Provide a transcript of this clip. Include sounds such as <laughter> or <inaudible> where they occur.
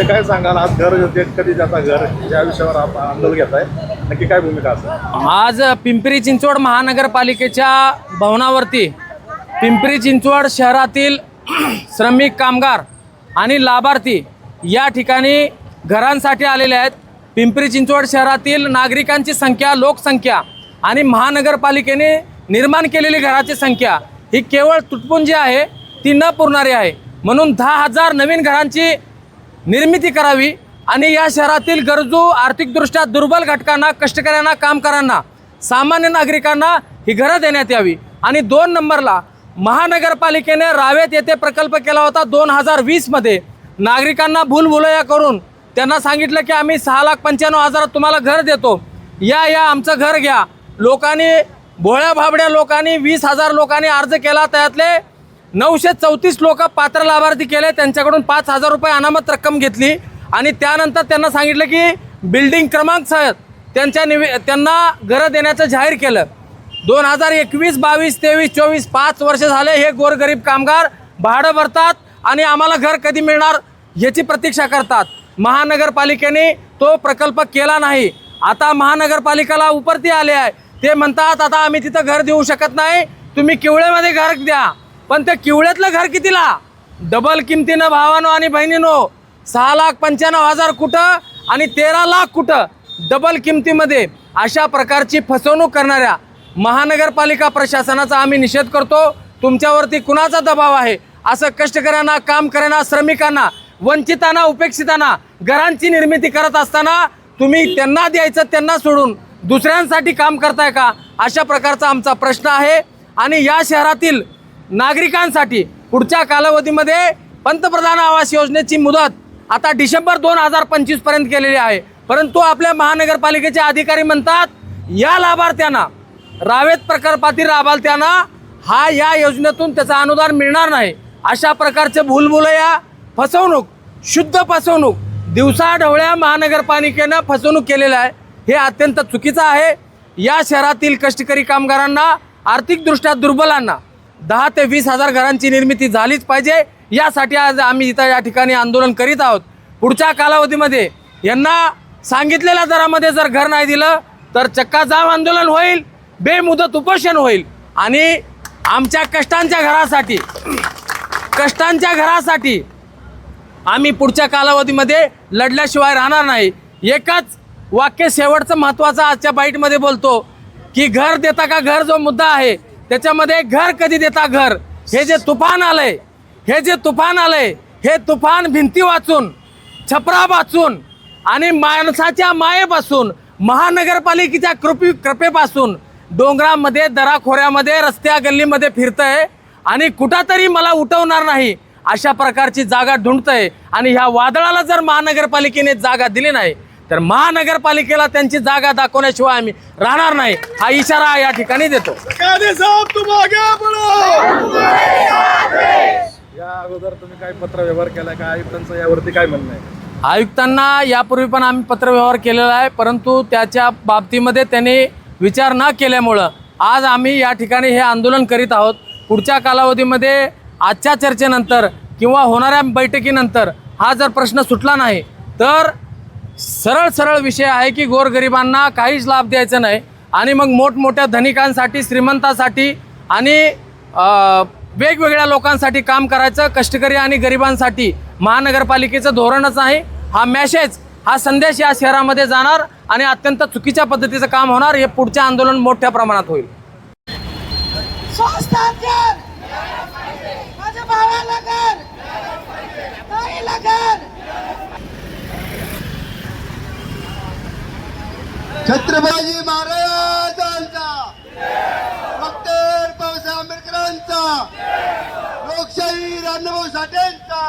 इथे काय सांगाल? आज घर कधी जाता घर? या विषयावर आपण आंदोलन घेत आहे नक्की काय भूमिका असेल? आज पिंपरी चिंचवड महानगरपालिकेच्या भवनावरती पिंपरी चिंचवड शहरातील <clears throat> श्रमिक कामगार आणि लाभार्थी या ठिकाणी घरांसाठी आलेले आहेत. पिंपरी चिंचवड शहरातील नागरिकांची संख्या लोकसंख्या आणि महानगरपालिकेने निर्माण केलेली घराची संख्या ही केवळ तुटपुंजी आहे ती न पुरणारी आहे. म्हणून दहा हजार नवीन घरांची निर्मिती करावी आणि या शहरातील गरजू आर्थिकदृष्ट्या दुर्बल घटकांना कष्टकऱ्यांना कामगारांना सामान्य नागरिकांना ही घरं देण्यात यावी. आणि दोन नंबरला महानगरपालिकेने रावेत येथे प्रकल्प केला होता दोन हजार वीसमध्ये नागरिकांना भूलभुलया करून त्यांना सांगितलं की आम्ही सहा लाख पंच्याण्णव हजारात तुम्हाला घर देतो. या या आमचं घर घ्या. लोकांनी भोळ्या भाबड्या लोकांनी वीस हजार लोकांनी अर्ज केला त्यातले नऊशे चौतीस लोक पात्र लाभार्थी केले. त्यांच्याकडून पाच हजार रुपये अनामत रक्कम घेतली. आणि त्यानंतर त्यांना सांगितलं की बिल्डिंग क्रमांक सह त्यांच्या निवे त्यांना घरं देण्याचं जाहीर केलं. दोन हजार एकवीस बावीस तेवीस चोवीस पाच वर्ष झाले हे गोरगरीब कामगार भाडं भरतात आणि आम्हाला घर कधी मिळणार याची प्रतीक्षा करतात. महानगरपालिकेने तो प्रकल्प केला नाही. आता महानगरपालिकेला उपरती आले आहे. ते म्हणतात आता आम्ही तिथं घर देऊ शकत नाही. तुम्ही किवळेमध्ये घर द्या. पण त्या किवळ्यातलं घर कितीला? डबल किमतीनं भावानो आणि बहिणीनो सहा लाख पंच्याण्णव हजार कुठं आणि तेरा लाख कुठं? डबल किमतीमध्ये अशा प्रकारची फसवणूक करणाऱ्या महानगरपालिका प्रशासनाचा आम्ही निषेध करतो. तुमच्यावरती कुणाचा दबाव आहे? असं कष्टकऱ्यांना काम करणाऱ्या श्रमिकांना वंचितांना उपेक्षितांना घरांची निर्मिती करत असताना तुम्ही त्यांना द्यायचं त्यांना सोडून दुसऱ्यांसाठी काम करताय का? अशा प्रकारचा आमचा प्रश्न आहे. आणि या शहरातील नागरिकांसाठी पुढच्या कालावधीमध्ये पंतप्रधान आवास योजनेची मुदत आता डिसेंबर दोन हजार पंचवीसपर्यंत केलेली आहे. परंतु आपल्या महानगरपालिकेचे अधिकारी म्हणतात या लाभार्थ्यांना रावेत प्रकल्पातील लाभार्थ्यांना हा या योजनेतून त्याचं अनुदान मिळणार नाही. अशा प्रकारचे भूलभुलया फसवणूक शुद्ध फसवणूक दिवसाढवळ्या महानगरपालिकेनं फसवणूक केलेलं आहे. हे अत्यंत चुकीचं आहे. या शहरातील कष्टकरी कामगारांना आर्थिकदृष्ट्या दुर्बलांना दहा ते वीस हजार घरांची निर्मिती झालीच पाहिजे. यासाठी आज आम्ही इथं या ठिकाणी आंदोलन करीत आहोत. पुढच्या कालावधीमध्ये यांना सांगितलेल्या दरामध्ये जर घर नाही दिलं तर चक्का जाम आंदोलन होईल बेमुदत उपोषण होईल. आणि आमच्या कष्टांच्या घरासाठी कष्टांच्या घरासाठी आम्ही पुढच्या कालावधीमध्ये लढल्याशिवाय राहणार नाही. एकच वाक्य शेवटचं महत्त्वाचं आजच्या बाईटमध्ये बोलतो की घर देता का घर जो मुद्दा आहे त्याच्यामध्ये घर कधी देता घर? हे जे तुफान आलंय हे जे तुफान आलंय हे तुफान भिंती वाचून छपरा वाचून आणि माणसाच्या मायेपासून महानगरपालिकेच्या कृपी कृपेपासून डोंगरामध्ये दराखोऱ्यामध्ये रस्त्या गल्लीमध्ये फिरतंय आणि कुठंतरी मला उठवणार नाही अशा प्रकारची जागा ढुंढतंय आणि ह्या वादळाला जर महानगरपालिकेने जागा दिली नाही तर महानगरपालिकेला त्यांची जागा दाखवण्याशिवाय आम्ही राहणार नाही. हा इशारा या ठिकाणी देतो. या अगोदर तुम्ही काय पत्र व्यवहार केलाय का? आयुक्तांचं यावरती काय म्हणणं आहे? आयुक्तांना यापूर्वी पण आम्ही पत्रव्यवहार केलेला आहे परंतु त्याच्या बाबतीमध्ये त्यांनी विचार न केल्यामुळं आज आम्ही या ठिकाणी हे आंदोलन करीत आहोत. पुढच्या कालावधीमध्ये आजच्या चर्चेनंतर किंवा होणाऱ्या बैठकीनंतर हा जर प्रश्न सुटला नाही तर सरळ सरळ विषय आहे की गोरगरिबांना काहीच लाभ द्यायचा नाही. आणि मग मोठमोठ्या धनिकांसाठी श्रीमंतासाठी आणि वेगवेगळ्या लोकांसाठी काम करायचं कष्टकरी आणि गरिबांसाठी महानगरपालिकेचं धोरणच आहे. हा मॅसेज हा संदेश या शहरामध्ये जाणार आणि अत्यंत चुकीच्या पद्धतीचं काम होणार. हे पुढचे आंदोलन मोठ्या प्रमाणात होईल स्वस्तात घर माझ्या भावाला घर ताईला घर छत्रपती महाराजांचा. डॉक्टर बाबासाहेब आंबेडकरांचा. लोकशाही रामभाऊ साठेंचा.